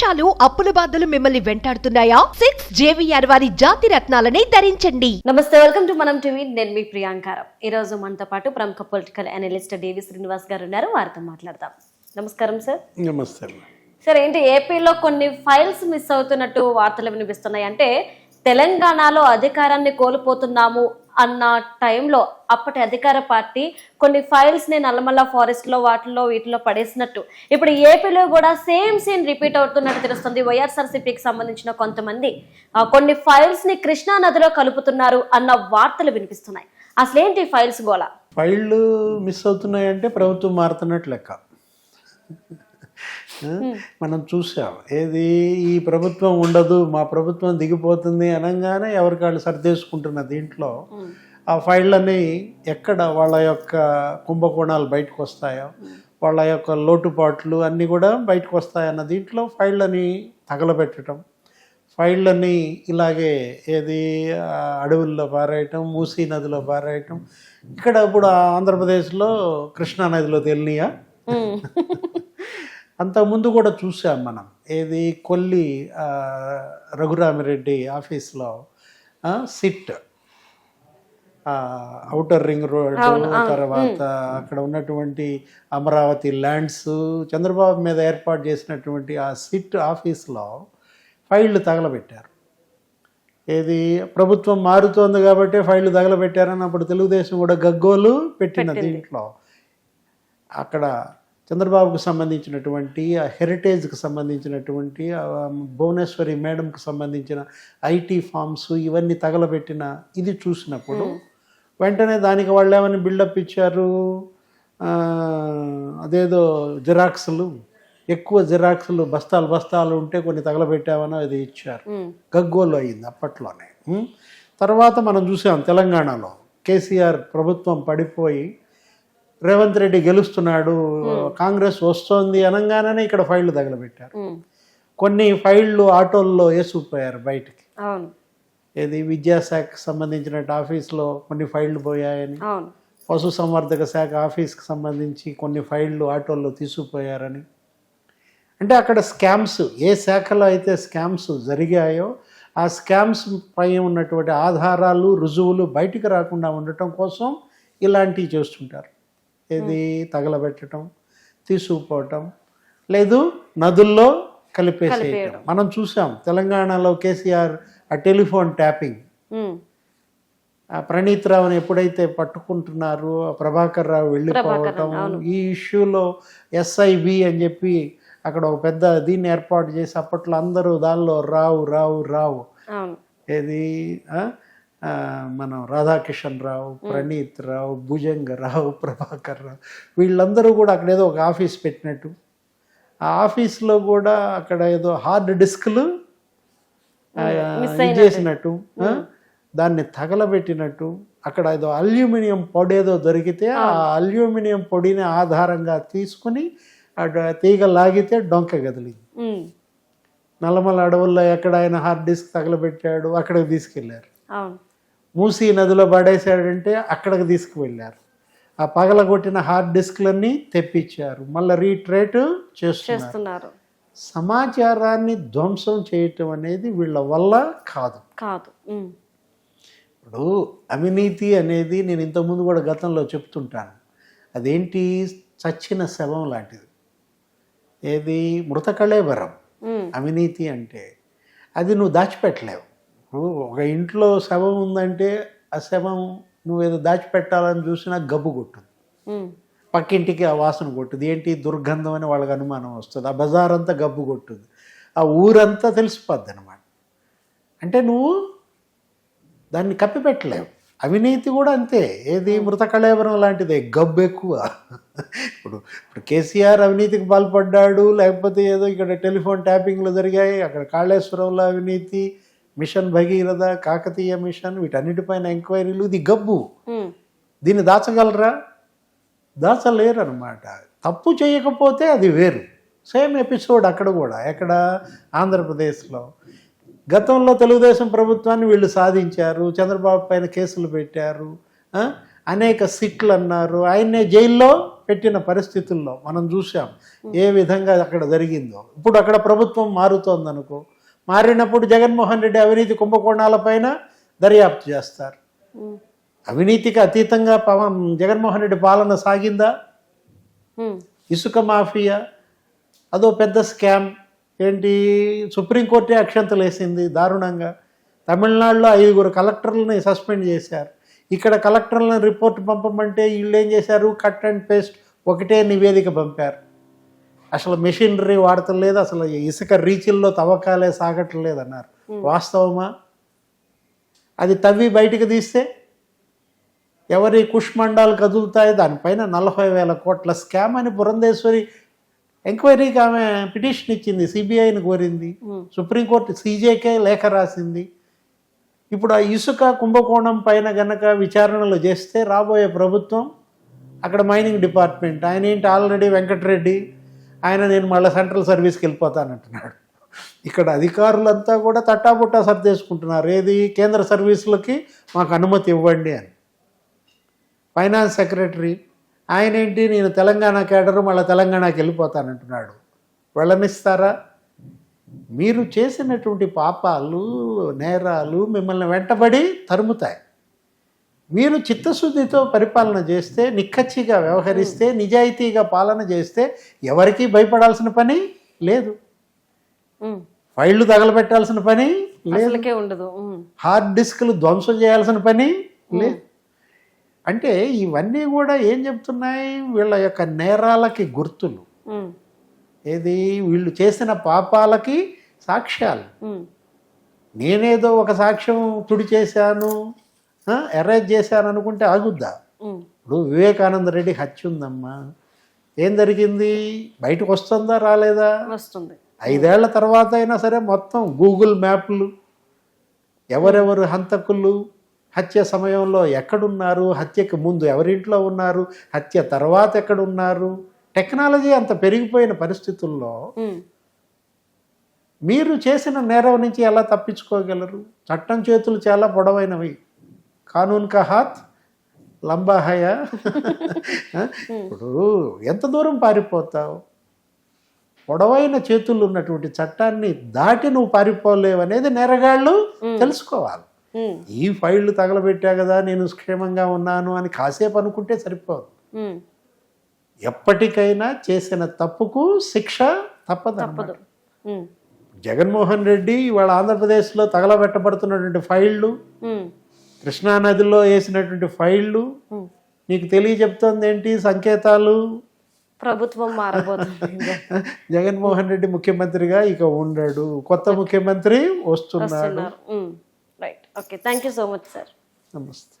మోసాలు అప్పుల బాధలు మిమ్మల్ని వెంటాడుతున్నాయా? సిక్స్ జేవిఆర్ వారి జాతి రత్నాలని ధరించండి. నమస్తే వెల్కమ్ టు మనం టీవీ నేను మీ ప్రియాంకారం ఈ రోజు మనతో పాటు ప్రముఖ పొలిటికల్ అనలిస్ట్ దేవి శ్రీనివాస్ గారు ఉన్నారు. వారితో మాట్లాడదాం. నమస్కారం సార్ నమస్తే. సార్ ఏంటి ఏపీలో కొన్ని ఫైల్స్ మిస్ అవుతున్నట్టు వార్తలు వినిపిస్తున్నాయి. అంటే తెలంగాణలో అధికారాన్ని కోల్పోతున్నాము అన్న టైంలో అప్పటి అధికార పార్టీ కొన్ని ఫైల్స్ని నల్లమల్ల ఫారెస్ట్లో వాటిలో వీటిలో పడేసినట్టు. ఇప్పుడు ఏపీలో కూడా సేమ్ సీన్ రిపీట్ అవుతున్నట్టు తెలుస్తుంది. వైఎస్ఆర్సీపీకి సంబంధించిన కొంతమంది. కొన్ని ఫైల్స్ని కృష్ణా నదిలో కలుపుతున్నారు అన్న వార్తలు వినిపిస్తున్నాయి. అసలేంటి ఫైల్స్ గోళ ఫైళ్ళు మిస్ అవుతున్నాయంటే ప్రభుత్వం మారుతున్నట్టు లెక్క. మనం చూసాం. ఏది ఈ ప్రభుత్వం ఉండదు మా ప్రభుత్వం దిగిపోతుంది అనగానే ఎవరికాళ్ళు సర్దేసుకుంటున్న దీంట్లో ఆ ఫైళ్ళని ఎక్కడ వాళ్ళ యొక్క కుంభకోణాలు బయటకు వస్తాయో వాళ్ళ యొక్క లోటుపాట్లు అన్నీ కూడా బయటకు వస్తాయన్న దీంట్లో ఫైళ్ళని తగలబెట్టడం ఫైళ్ళని ఇలాగే ఏది అడవుల్లో పారేయటం మూసీ నదిలో పారేయటం. ఇక్కడ ఇప్పుడు ఆంధ్రప్రదేశ్లో కృష్ణా నదిలో తెలియనియా ఉమ్. అంతకుముందు కూడా చూసాం మనం. ఏది? కొల్లి రఘురామిరెడ్డి ఆఫీస్లో సిట్. ఆ, ఔటర్ రింగ్ రోడ్ తర్వాత అక్కడ ఉన్నటువంటి అమరావతి ల్యాండ్స్ చంద్రబాబు మీద ఏర్పాటు చేసినటువంటి ఆ సిట్ ఆఫీస్లో ఫైళ్ళు తగలబెట్టారు. ఏది? ప్రభుత్వం మారుతోంది కాబట్టి ఫైళ్ళు తగలబెట్టారని అప్పుడు తెలుగుదేశం కూడా గగ్గోలు పెట్టిన దీంట్లో. అక్కడ చంద్రబాబుకు సంబంధించినటువంటి ఆ హెరిటేజ్కి సంబంధించినటువంటి భువనేశ్వరి మేడంకి సంబంధించిన ఐటీ ఫామ్స్ ఇవన్నీ తగలబెట్టిన ఇది చూసినప్పుడు వెంటనే దానికి వాళ్ళు ఏమని బిల్డప్ ఇచ్చారు అదేదో జిరాక్స్లు ఎక్కువ జిరాక్స్లు బస్తాలు బస్తాలు ఉంటే కొన్ని తగలబెట్టామని అది ఇచ్చారు. గగ్గోలు అయింది అప్పట్లోనే? తర్వాత మనం చూసాం తెలంగాణలో కేసీఆర్ ప్రభుత్వం పడిపోయి రేవంత్ రెడ్డి గెలుస్తున్నాడు కాంగ్రెస్ వస్తోంది అనగానే ఇక్కడ ఫైళ్ళు తగలబెట్టారు. కొన్ని ఫైళ్ళు ఆటోల్లో వేసుకుపోయారు బయటికి. ఏది విద్యాశాఖకు సంబంధించిన ఆఫీస్లో కొన్ని ఫైళ్ళు పోయాయని పశు సంవర్ధక శాఖ ఆఫీస్కి సంబంధించి కొన్ని ఫైళ్ళు ఆటోల్లో తీసుకుపోయారని. అంటే అక్కడ స్కామ్స్ ఏ శాఖలో అయితే స్కామ్స్ జరిగాయో ఆ స్కామ్స్ పై ఉన్నటువంటి ఆధారాలు రుజువులు బయటికి రాకుండా ఉండటం కోసం ఇలాంటివి చేస్తుంటారు. ఏది తగలబెట్టడం తీసుకుపోవటం లేదు నదుల్లో కలిపేసేయటం. మనం చూసాం తెలంగాణలో కేసీఆర్ ఆ టెలిఫోన్ ట్యాపింగ్. ప్రణీత్ రావుని ఎప్పుడైతే పట్టుకుంటున్నారో ప్రభాకర్ రావు వెళ్ళిపోవటం ఈ ఇష్యూలో ఎస్ఐబి అని చెప్పి అక్కడ ఒక పెద్ద దీన్ని ఏర్పాటు చేసి అప్పట్లో అందరూ దానిలో రావు రావు రావు. ఏది మనం రాధాకిషన్ రావు ప్రణీత్ రావు భుజంగ రావు ప్రభాకర్ రావు వీళ్ళందరూ కూడా అక్కడ ఏదో ఒక ఆఫీస్ పెట్టినట్టు. ఆ ఆఫీస్లో కూడా అక్కడ ఏదో హార్డ్ డిస్క్లు చేసినట్టు? దాన్ని తగలబెట్టినట్టు అక్కడ ఏదో అల్యూమినియం పొడి ఏదో దొరికితే ఆ అల్యూమినియం పొడిని ఆధారంగా తీసుకుని తీగ లాగితే డొంక గదిలింది. ఉమ్. నల్లమల అడవుల్లో ఎక్కడ ఆయన హార్డ్ డిస్క్ తగలబెట్టాడు అక్కడికి తీసుకెళ్ళారు. అవును. మూసీ నదిలో పడేశాడంటే అక్కడికి తీసుకువెళ్ళారు. ఆ పగలగొట్టిన హార్డ్ డిస్క్లన్నీ తెప్పించారు. మళ్ళీ రీట్రేట్ చేస్తున్నారు. సమాచారాన్ని ధ్వంసం చేయటం అనేది వీళ్ళ వల్ల కాదు. కాదు. ఇప్పుడు అవినీతి అనేది నేను ఇంతకుముందు కూడా గతంలో చెప్తుంటాను. అదేంటి? చచ్చిన శవం లాంటిది. ఏది? మృత కళేబరం ఉమ్. అవినీతి అంటే అది నువ్వు దాచిపెట్టలేవు. ఒక ఇంట్లో శవం ఉందంటే ఆ శవం నువ్వు ఏదో దాచిపెట్టాలని చూసినా గబ్బు కొట్టుది. పక్కింటికి ఆ వాసన కొట్టుది ఏంటి? దుర్గంధం అని వాళ్ళకి అనుమానం వస్తుంది. ఆ బజార్ అంతా గబ్బు కొట్టుది ఆ ఊరంతా తెలిసిపోద్ది అనమాట అంటే నువ్వు దాన్ని కప్పిపెట్టలేవు అవినీతి కూడా అంతే. ఏది మృత కళేబరం లాంటిదే. గబ్బు ఎక్కువ. ఇప్పుడు ఇప్పుడు కేసీఆర్ అవినీతికి పాల్పడ్డాడు లేకపోతే ఏదో ఇక్కడ టెలిఫోన్ ట్యాపింగ్లు జరిగాయి అక్కడ కాళేశ్వరంలో అవినీతి మిషన్ భగీరథ కాకతీయ మిషన్ వీటన్నిటిపైన ఎంక్వైరీలు ఇది గబ్బు. దీన్ని దాచగలరా? దాచలేరు అనమాట తప్పు చేయకపోతే అది వేరు. సేమ్ ఎపిసోడ్ అక్కడ కూడా. ఎక్కడ? ఆంధ్రప్రదేశ్లో. గతంలో తెలుగుదేశం ప్రభుత్వాన్ని వీళ్ళు సాధించారు చంద్రబాబు పైన కేసులు పెట్టారు? అనేక సిట్లు అన్నారు. ఆయన్నే జైల్లో పెట్టిన పరిస్థితుల్లో మనం చూసాం ఏ విధంగా అక్కడ జరిగిందో. ఇప్పుడు అక్కడ ప్రభుత్వం మారుతోంది అనుకో మారినప్పుడు జగన్మోహన్ రెడ్డి అవినీతి కుంభకోణాలపైన దర్యాప్తు చేస్తారు. అవినీతికి అతీతంగా పవన్ జగన్మోహన్ రెడ్డి పాలన సాగిందా? ఇసుక మాఫియా అదో పెద్ద స్కామ్. ఏంటి? సుప్రీంకోర్టే అక్షంతలు వేసింది దారుణంగా. తమిళనాడులో ఐదుగురు కలెక్టర్లని సస్పెండ్ చేశారు. ఇక్కడ కలెక్టర్లను రిపోర్ట్ పంపమంటే వీళ్ళు ఏం చేశారు? కట్ అండ్ పేస్ట్ ఒకటే నివేదిక పంపారు. అసలు మెషినరీ వాడతలేదు అసలు ఇసుక రీచిల్లో తవ్వకాలే సాగట్లేదు అన్నారు. వాస్తవమా? అది తవ్వి బయటికి తీస్తే ఎవరి కుష్మండాలు కదులుతాయి దానిపైన నలభై వేల కోట్ల స్కామ్ అని పురంధేశ్వరి ఎంక్వైరీకి ఆమె పిటిషన్ ఇచ్చింది సిబిఐని కోరింది. సుప్రీంకోర్టు సీజేకే లేఖ రాసింది. ఇప్పుడు ఆ ఇసుక కుంభకోణం పైన గనక విచారణలు చేస్తే రాబోయే ప్రభుత్వం అక్కడ మైనింగ్ డిపార్ట్మెంట్ ఆయన ఏంటి ఆల్రెడీ వెంకటరెడ్డి ఆయన నేను మళ్ళీ సెంట్రల్ సర్వీస్కి వెళ్ళిపోతానంటున్నాడు. ఇక్కడ అధికారులంతా కూడా తట్టాబుట్టా సర్దేసుకుంటున్నారు ఏది? కేంద్ర సర్వీసులకి మాకు అనుమతి ఇవ్వండి అని. ఫైనాన్స్ సెక్రటరీ ఆయన ఏంటి? నేను తెలంగాణ కేడరు మళ్ళీ తెలంగాణకి వెళ్ళిపోతానంటున్నాడు. వెళ్ళనిస్తారా? మీరు చేసినటువంటి పాపాలు నేరాలు మిమ్మల్ని వెంటబడి తరుముతాయి. మీరు చిత్తశుద్ధితో పరిపాలన చేస్తే నిక్కచ్చిగా వ్యవహరిస్తే నిజాయితీగా పాలన చేస్తే ఎవరికీ భయపడాల్సిన పని లేదు. ఫైళ్ళు తగలబెట్టాల్సిన పని లేదు. ఉండదు. హార్డ్ డిస్క్లు ధ్వంసం చేయాల్సిన పని లేదు. అంటే ఇవన్నీ కూడా ఏం చెప్తున్నాయి? వీళ్ళ యొక్క నేరాలకి గుర్తులు. ఏది? వీళ్ళు చేసిన పాపాలకి సాక్ష్యాలు. నేనేదో ఒక సాక్ష్యం తుడి చేశాను. అరేంజ్ చేశాను అనుకుంటే ఆగుద్దా? ఇప్పుడు వివేకానంద రెడ్డి హత్య ఉందమ్మా. ఏం జరిగింది? బయటకు వస్తుందా రాలేదా? వస్తుంది. ఐదేళ్ళ తర్వాత అయినా సరే మొత్తం గూగుల్ మ్యాప్లు ఎవరెవరు హంతకులు హత్య సమయంలో ఎక్కడున్నారు హత్యకి ముందు ఎవరింట్లో ఉన్నారు హత్య తర్వాత ఎక్కడున్నారు? టెక్నాలజీ అంత పెరిగిపోయిన పరిస్థితుల్లో మీరు చేసిన నేరం నుంచి ఎలా తప్పించుకోగలరు? చట్టం చేతులు చాలా పొడవైనవి. కానూన్ కా హాత్ లంబా హయా. ఇప్పుడు ఎంత దూరం పారిపోతావు? పొడవైన చేతులు ఉన్నటువంటి చట్టాన్ని దాటి నువ్వు పారిపోలేవు అనేది నేరగాళ్ళు తెలుసుకోవాలి. ఈ ఫైళ్ళు తగలబెట్టా కదా నేను క్షేమంగా ఉన్నాను అని కాసేపు అనుకుంటే సరిపోదు. ఎప్పటికైనా చేసిన తప్పుకు శిక్ష తప్పదు. జగన్మోహన్ రెడ్డి ఇవాళ ఆంధ్రప్రదేశ్లో తగలబెట్టబడుతున్నటువంటి ఫైళ్ళు కృష్ణానదిలో వేసినటువంటి ఫైళ్ళు. నీకు తెలియజెప్తోంది ఏంటి సంకేతాలు? ప్రభుత్వం మారబోతుంది. జగన్మోహన్ రెడ్డి ముఖ్యమంత్రిగా ఇక ఉండడు. కొత్త ముఖ్యమంత్రి వస్తున్నాడు. Right. Okay. Thank you so much sir. నమస్తే.